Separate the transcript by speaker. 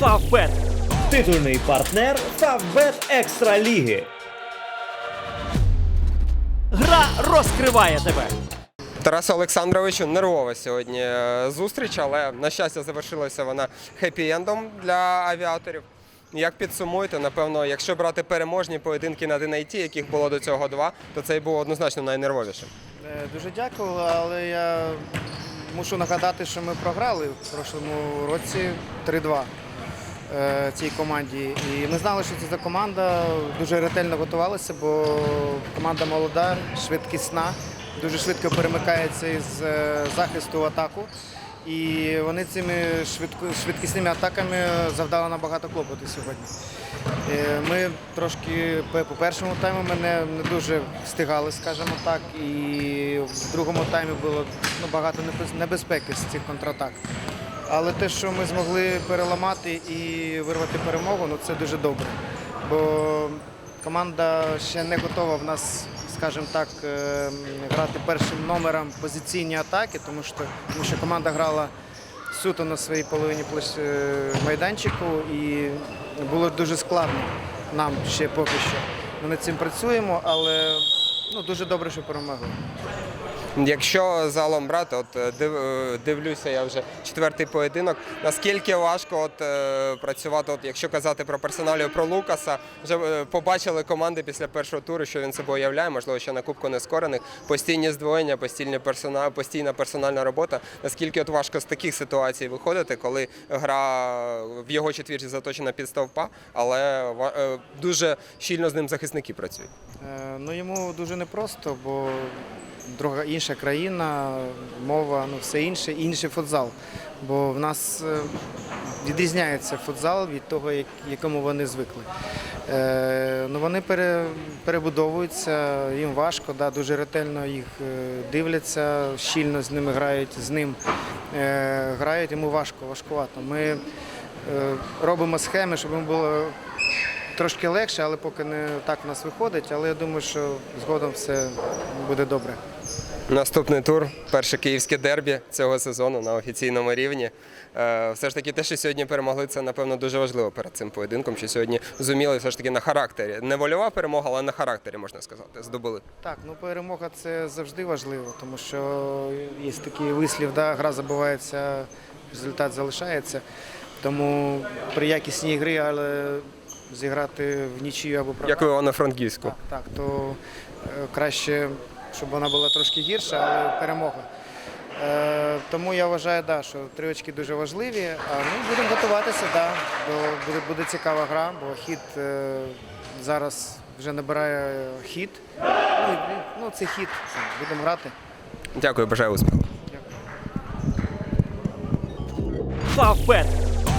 Speaker 1: Фавбет. Титульний партнер Фавбет Екстра Ліги. Гра розкриває тебе.
Speaker 2: Тарасу Олександровичу нервова сьогодні е, зустріч, але на щастя завершилася вона хеппі-ендом для авіаторів. Як підсумуєте, напевно, якщо брати переможні поєдинки на ДНАЙТі, яких було до цього два, то цей був однозначно найнервовішим.
Speaker 3: Е, Дуже дякую, але я мушу нагадати, що ми програли в прошлому році 3-2 е, цій команді. І ми знали, що це за команда. Дуже ретельно готувалися, бо команда молода, швидкісна, дуже швидко перемикається із е, захисту в атаку. І вони цими швидкісними атаками завдали нам багато клопоту сьогодні. Е, Ми трошки по першому тайму ми не, не дуже встигали, скажімо так, і в другому таймі було ну, багато небезпеки з цих контратак. Але те, що ми змогли переламати і вирвати перемогу, ну це дуже добре. Бо команда ще не готова в нас, скажімо так, е, грати першим номером позиційні атаки, тому що, тому що команда грала суто на своїй половині е, майданчику і було дуже складно нам ще поки що. Ми над цим працюємо, але ну, дуже добре, що перемогли.
Speaker 2: Якщо загалом брати, от е, е, дивлюся я вже четвертий поєдинок. Наскільки важко от, е, працювати, от, якщо казати про персоналію про Лукаса, вже побачили команди після першого туру, що він собою являє, можливо, ще на Кубку Нескорених, постійні здвоєння, постійні персона, постійна персональна робота. Наскільки от важко з таких ситуацій виходити, коли гра в його четвірці заточена під стовпа, але дуже щільно з ним захисники працюють.
Speaker 3: Ну йому дуже непросто, бо друга інша країна, мова, ну все інше, інший футзал. Бо в нас е, відрізняється футзал від того, якому вони звикли. Е, ну вони пере, перебудовуються, їм важко, да, дуже ретельно їх е, дивляться, щільно з ними грають, з ним грають, йому важко, важкувато. Ми робимо схеми, щоб їм було Трошки легше, але поки не так в нас виходить. Але я думаю, що згодом все буде добре.
Speaker 2: Наступний тур, перше київське дербі цього сезону на офіційному рівні. Е, Все ж таки, те, що сьогодні перемогли, це напевно дуже важливо перед цим поєдинком. Що сьогодні зуміли все ж таки на характері. Не вольова перемога, але на характері можна сказати. Здобули.
Speaker 3: Так, ну перемога це завжди важливо, тому що є такий вислів, да, гра забувається, результат залишається. Тому при якісній грі, але зіграти в нічию або
Speaker 2: Як в Івано-Франківську.
Speaker 3: Так, так, то е, краще, щоб вона була трошки гірша, але перемога. Е, тому я вважаю, да, що три очки дуже важливі. А ми будемо готуватися, да, до, буде, буде цікава гра, бо хід е, зараз вже набирає хід. Ну, ну це хід. Будемо грати.
Speaker 2: Дякую, бажаю успіху.
Speaker 1: Фавбет.